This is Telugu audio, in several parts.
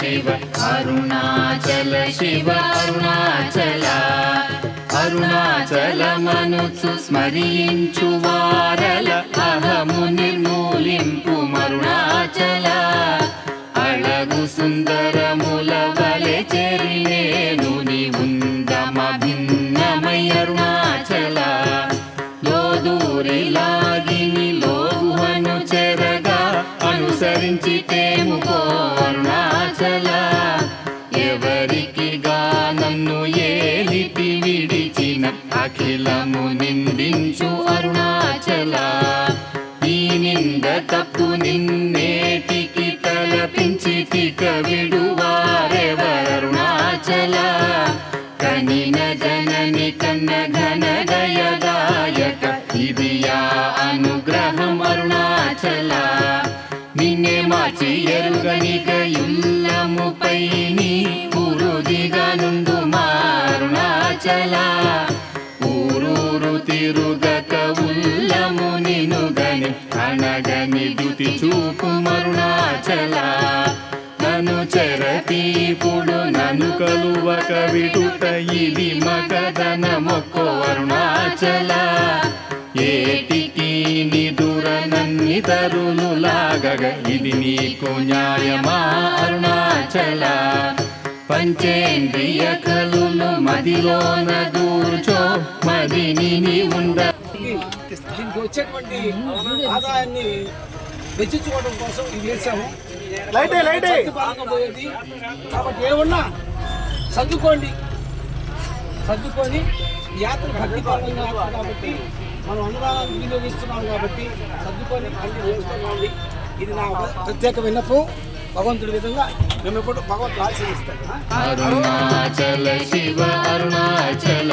शिव अरुणाचल शिव अरुणाचल। अरुणाचल मनुसु वारल। अहमुनिर्मु దయదాయక అనుగ్రహం అరుణాచల. నిన్నే మార్చి ఎరుగనిక ఇల్లముపై నీ పురుదిగా నుండు మారుణాచల ఊరూరు తిరుగక ఉల్లము నినుగని అనగని దుతి చూపు మరుణాచల నన్ను చెరతీపుడు నన్ను కలువక విడుట ఇది మగదన మొక్కో అరుణాచల. ఏటికి నిదుర నన్ని తరులు లాగగ ఇది నీకు న్యాయమా అరుణాచల? పంచేంద్రియ కలులు మదిలోన దూర్చో మదిని ఉండ. దీనికి వచ్చేటువంటి ఆదాయాన్ని వెచ్చించుకోవడం కోసం ఇది వేసాము లైటే లైటే. సర్దుపాలన పోయేది కాబట్టి ఏమన్నా సర్దుకోండి. సర్దుకొని యాత్ర భక్తి యాత్ర కాబట్టి మనం అన్నదానాన్ని వినియోగిస్తున్నాం కాబట్టి సర్దుకొని అన్ని చేసుకోండి ఇది నా ప్రత్యేక విన్నపం. భగవంతుడి విధంగా మేము ఎప్పుడు భగవంతుడు ఆశీర్వదిస్తాం అరుణాచల శివ అరుణాచల.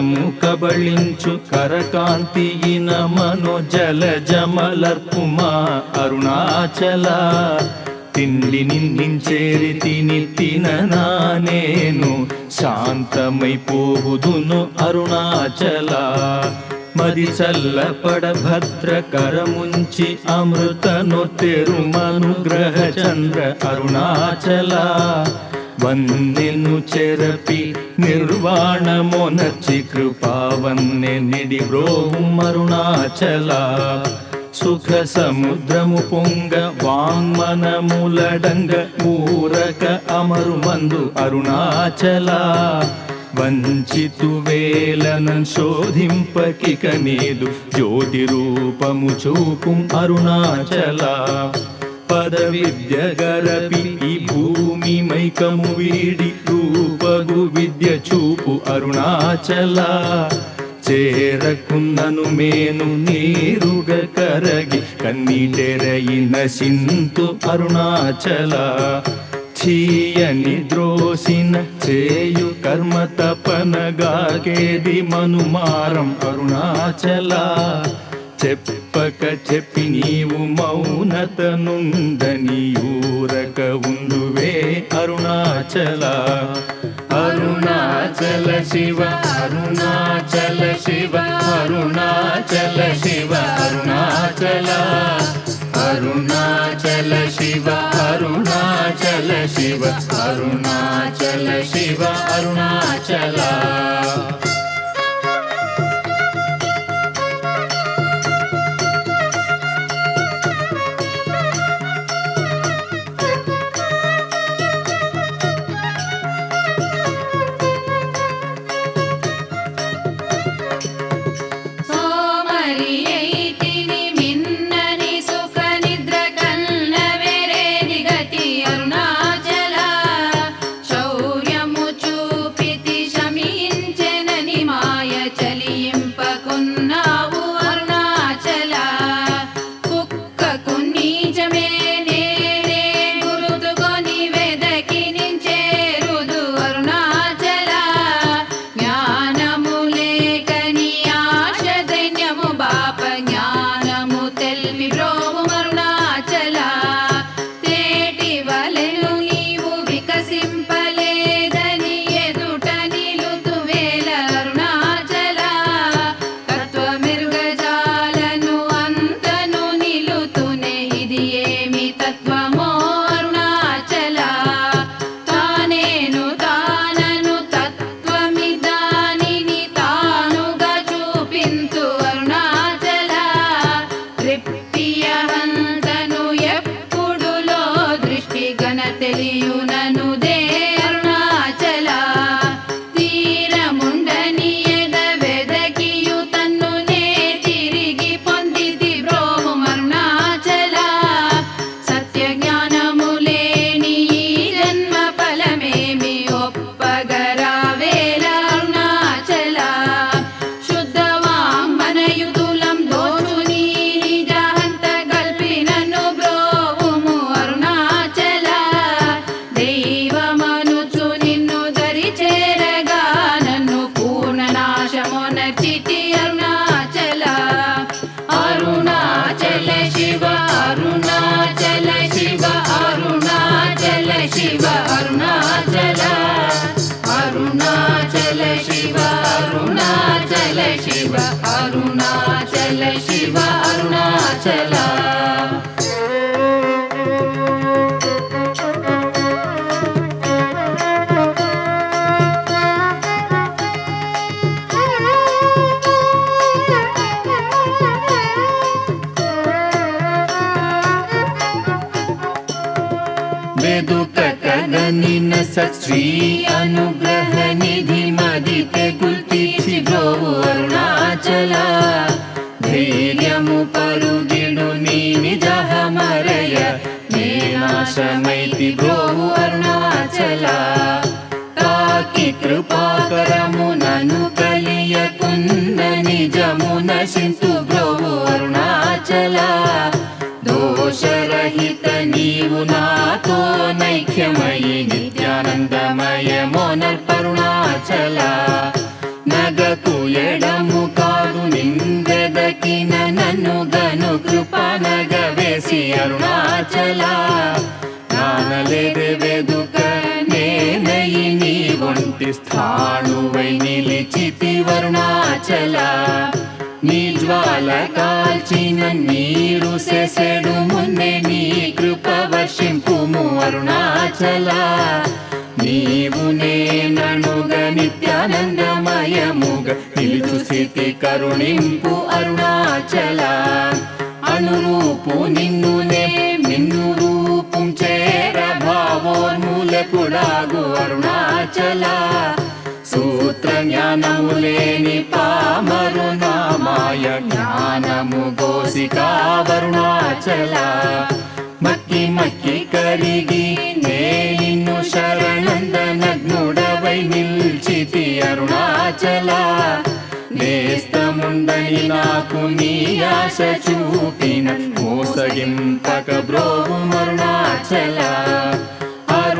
సకలము కబళించు కరకాంతియిన ఇన జల జమలర్పుమా అరుణాచల. తిండి నిందించేరి తిని తిననా నేను శాంతమైపోవుదును అరుణాచల. మది చల్లపడ భద్ర కరముంచి అమృతను తెరుమనుగ్రహ చంద్ర అరుణాచల. వందెను చెరపి నిర్వాణమొనర్చి కృపావన్నె నిడి బ్రోహం అరుణాచల సుఖ సముద్రము పొంగ వాంగ్మనములడంగ ఊరక అమరు మందు అరుణాచల వంచితు వేలనం శోధింపకిక నీదు జ్యోతి రూపము చూపు అరుణాచల పద విద్య గరపి ఈ భూమి మైకము వీడి రూపగు విద్య చూపు అరుణాచల. చేరకున్నను మేను నీరుగ కరగి కన్నీటెరయిన సింతు అరుణాచల. చీయని ద్రోసిన చేయు కర్మ తపనగాకేది మనుమారం అరుణాచల. చెప్పక చెప్పి నీవు మౌనత నుందని ఊరక ఉండువే అరుణాచల. అరుణాచల శివ అరుణాచల శివ అరుణాచల శివ అరుణాచల. అరుణాచల శివ అరుణాచల శివ అరుణాచల శివ అరుణాచల. వెదుకగనిన సత్శ్రీ అనుగ్రహ నిధి మదితే గుల్తీర్చి బ్రోవు ధైర్యము పరుగిడు నీ నిజహమరయ నేనాశమైతి బ్రోవు అరుణాచల తాకి నను ఉన్న నిజము నశింతు బ్రోవు అరుణాచల దోషర నీవు నాతో నైక్యమయి నిత్యానందమయమో నర్పరుణాచల నగకు ఎడము కాదు నిందెదకిన నన్ను గను కృపా నగవేసి అరుణాచల. నానలేదే వెదుక నేనయి నీ ఒంటి స్థాణువై నిలిచితి వరుణాచల. జ్వాల కాల్చిన నీరు సెసెడు మున్నే నీ కృప వర్షింపుము అరుణాచల. నీవు నేననుగ నిత్యానందమయముగ నిలుచు స్థితి కరుణింపు అరుణాచల. అనురూపు నిన్ను నే మిన్ను రూపం చేర భావోన్మూలకుడాగు అరుణాచల. సూత్ర జ్ఞానము లేని పామరు నామాయ జ్ఞానము గోసికా వరుణాచల. మక్కి మక్కి కరిగి నే శరణందనగ్నుడవై నిల్చితి అరుణాచల. నేస్తముండని నాకు నీ ఆశ చూపిన మోసగింపక బ్రోవు అరుణాచల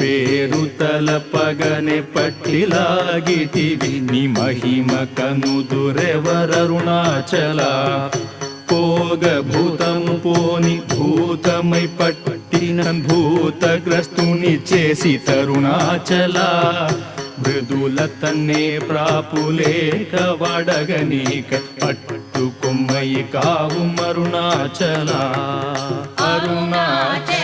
పేరు తలపగనే పట్టిలాగితివి నీ మహిమ కనుదురెవరరుణాచల పోగ భూతము పోని భూతమై పట్టిన భూతగ్రస్తుని చేసి తరుణాచల. మృదుల తన్నే ప్రాపులేక వడగనీక పట్టుకొమ్మయి కావు మరుణాచల. అరుణాచల.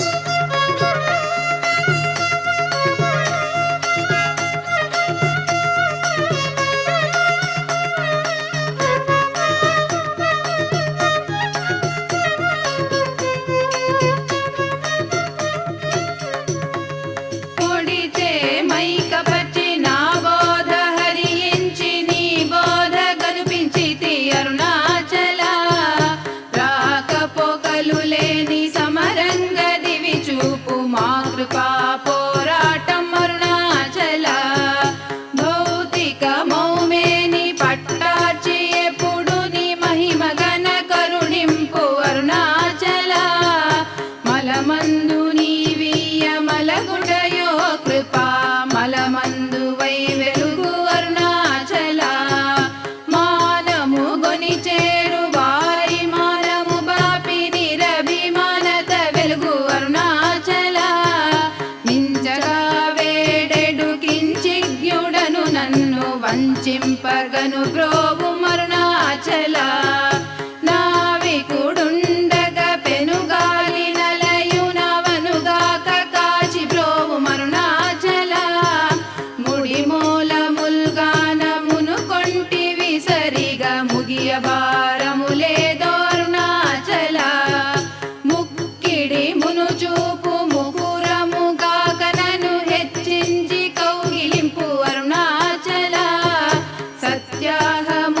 ग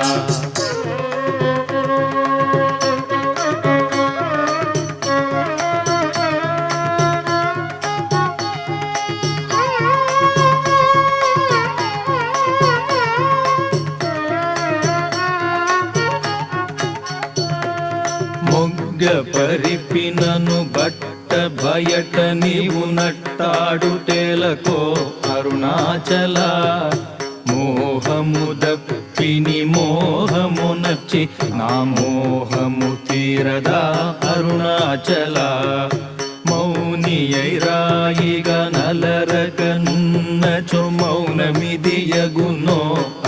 ఎన్నచో మౌనమిదియగునో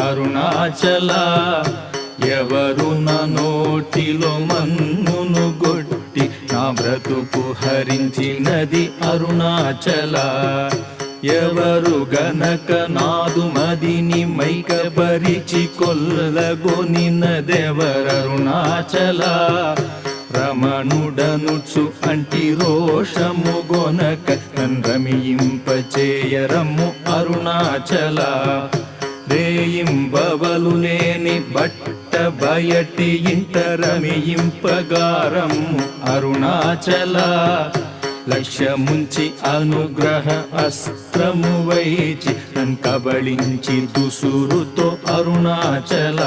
అరుణాచల ఎవరు నా నోటిలో మన్నును గొట్టి నా బ్రతుకు హరించినది అరుణాచల. ఎవరు గనక నాదు మదిని మైకబరిచి కొల్లగొనినదెవరరుణాచల రమణుడనుచు అంటి రోషము గొనక రమియింపచేయరము అరుణాచల. రేయింబవలు లేని బట్ట బయటి ఇంట రమింపగారము అరుణాచల. లక్ష్యముంచి అనుగ్రహ అస్త్రము వైచి నన్ కబళించి దుసురుతో అరుణాచల.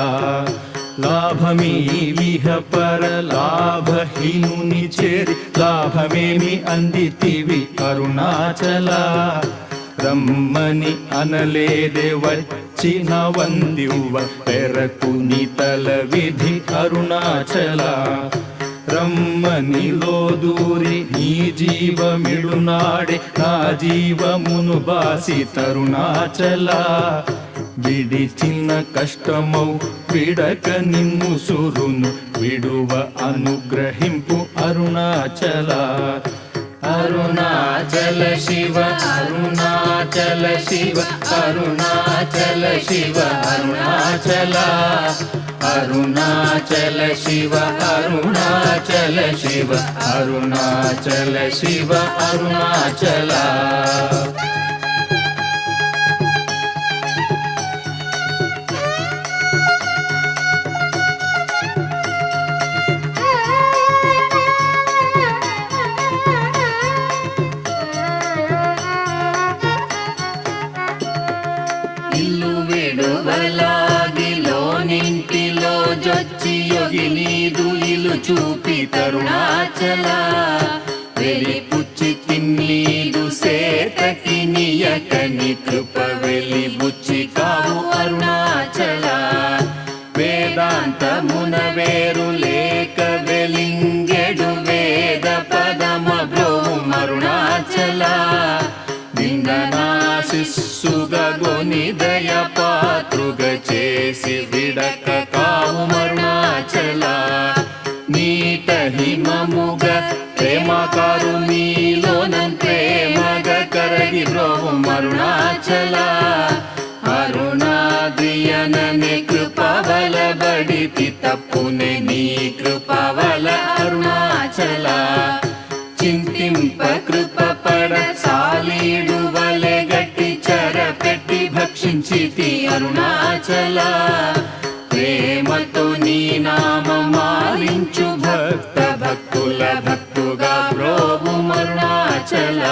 లాభమీ విహ పర లాభహీనుని చేరి లాభమేమి అందితివి అరుణాచల రమ్మని అనలేదే వచ్చిన వందివ్వ పెరకు తల విధి అరుణాచల రమ్మని లోదూరి నీ జీవమిడునాడే నా జీవమును బాసి తరుణాచల. విడిచిన కష్టమౌ విడక నిన్ను సురును విడువ అనుగ్రహింపు అరుణాచల. అరుణాచల శివ అరుణాచల శివ అరుణాచల శివ అరుణాచల. అరుణాచల శివ అరుణాచల శివ అరుణాచల శివ అరుణాచల. యోగి నీదు ఇలు చూపి తరుణాచల. వెలిపుచ్చి తిన్నీదు సేతకి నియకని ప్రేమకారు నీలోనం ప్రేమగ కరగి బ్రోహు మరుణాచల. అరుణాద్రియననే కృపవల బడితి తప్పునే నీ కృపవల అరుణాచల. చింతింప కృప పడ సాలీడు వలె గట్టి చర పెట్టి భక్షించితి అరుణాచల. ప్రేమతో నీ నామాలించు భక్త భక్తుల భక్తుగా ప్రోభు అరుణాచల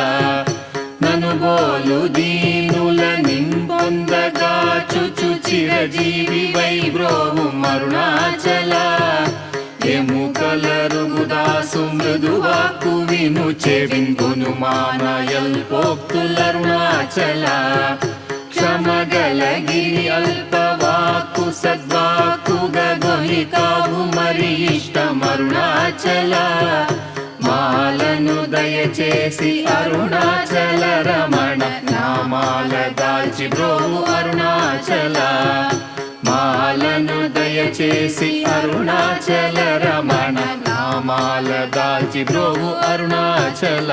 నను బోలు దీనుల నింపొందగా చుచు చిరజీవి వైబ్రోము అరుణాచల ఎముకలరుగుదాసు మృదువాకు విను చెవింగును మానయల్ పోక్తులరుణాచల క్షమగలగిరి అల్పవాకు సద్వాకు గొని కావు మరి ఇష్టమరుణాచల నామాలను దయచేసి అరుణాచల రమణ. నామాల దాల్చి బ్రోవు అరుణాచల. మాలను దయచేసి అరుణాచల రమణ. నామాల దాల్చి బ్రోవు అరుణాచల.